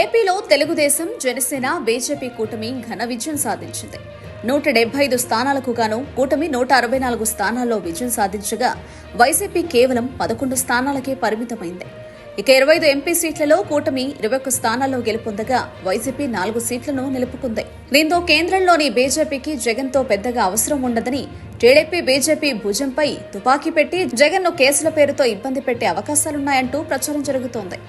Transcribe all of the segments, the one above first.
ఏపీలో తెలుగుదేశం జనసేన బీజేపీ కూటమి ఘన విజయం సాధించింది. నూట డెబ్బై ఐదు స్థానాలకు గాను కూటమి నూట అరవై నాలుగు స్థానాల్లో విజయం సాధించగా వైసీపీ కేవలం పదకొండు స్థానాలకే పరిమితమైంది. ఇక ఇరవై ఐదు ఎంపీ సీట్లలో కూటమి ఇరవై ఒక్క స్థానాల్లో గెలుపొందగా వైసీపీ నాలుగు సీట్లను నిలుపుకుంది. దీంతో కేంద్రంలోని బీజేపీకి జగన్తో పెద్దగా అవసరం ఉండదని టీడీపీ బీజేపీ భుజంపై తుపాకీ పెట్టి జగన్ను కేసుల పేరుతో ఇబ్బంది పెట్టే అవకాశాలున్నాయంటూ ప్రచారం జరుగుతోంది.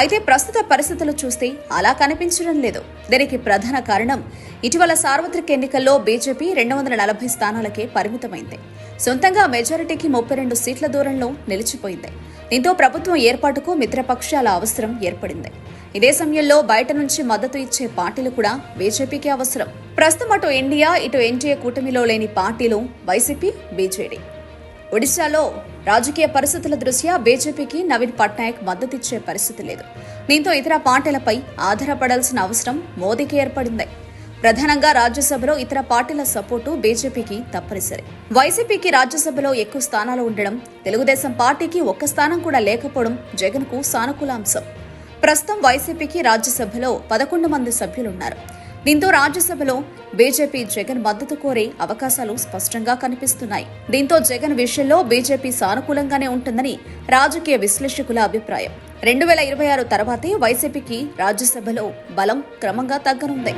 అయితే ప్రస్తుత పరిస్థితులు చూస్తే అలా కనిపించడం లేదు. దీనికి ప్రధాన కారణం ఇటీవల సార్వత్రిక ఎన్నికల్లో బీజేపీ రెండు వందల నలభై స్థానాలకే పరిమితమైంది. సొంతంగా మెజారిటీకి ముప్పై రెండు సీట్ల దూరంలో నిలిచిపోయింది. దీంతో ప్రభుత్వం ఏర్పాటుకు మిత్రపక్షాల అవసరం ఏర్పడింది. ఇదే సమయంలో బయట నుంచి మద్దతు ఇచ్చే పార్టీలు కూడా బీజేపీకి అవసరం. ప్రస్తుతం అటు ఇండియా ఇటు ఎన్టీఏ కూటమిలో లేని పార్టీలు వైసీపీ బీజేడీ. ఒడిశాలో రాజకీయ పరిస్థితుల దృష్ట్యా బీజేపీకి నవీన్ పట్నాయక్ మద్దతిచ్చే పరిస్థితి లేదు. దీంతో ఇతర పార్టీలపై ఆధారపడాల్సిన అవసరం మోదీకి ఏర్పడింది. ప్రధానంగా రాజ్యసభలో ఇతర పార్టీల సపోర్టు బీజేపీకి తప్పనిసరి. వైసీపీకి రాజ్యసభలో ఎక్కువ స్థానాలు ఉండడం తెలుగుదేశం పార్టీకి ఒక్క స్థానం కూడా లేకపోవడం జగన్కు సానుకూల అంశం. ప్రస్తుతం వైసీపీకి రాజ్యసభలో పదకొండు మంది సభ్యులున్నారు. దీంతో రాజ్యసభలో బీజేపీ జగన్ మద్దతు కోరే అవకాశాలు స్పష్టంగా కనిపిస్తున్నాయి. దీంతో జగన్ విషయంలో బీజేపీ సానుకూలంగానే ఉంటుందని రాజకీయ విశ్లేషకుల అభిప్రాయం. రెండు వేల ఇరవై ఆరు తర్వాతే వైసీపీకి రాజ్యసభలో బలం క్రమంగా తగ్గనుంది.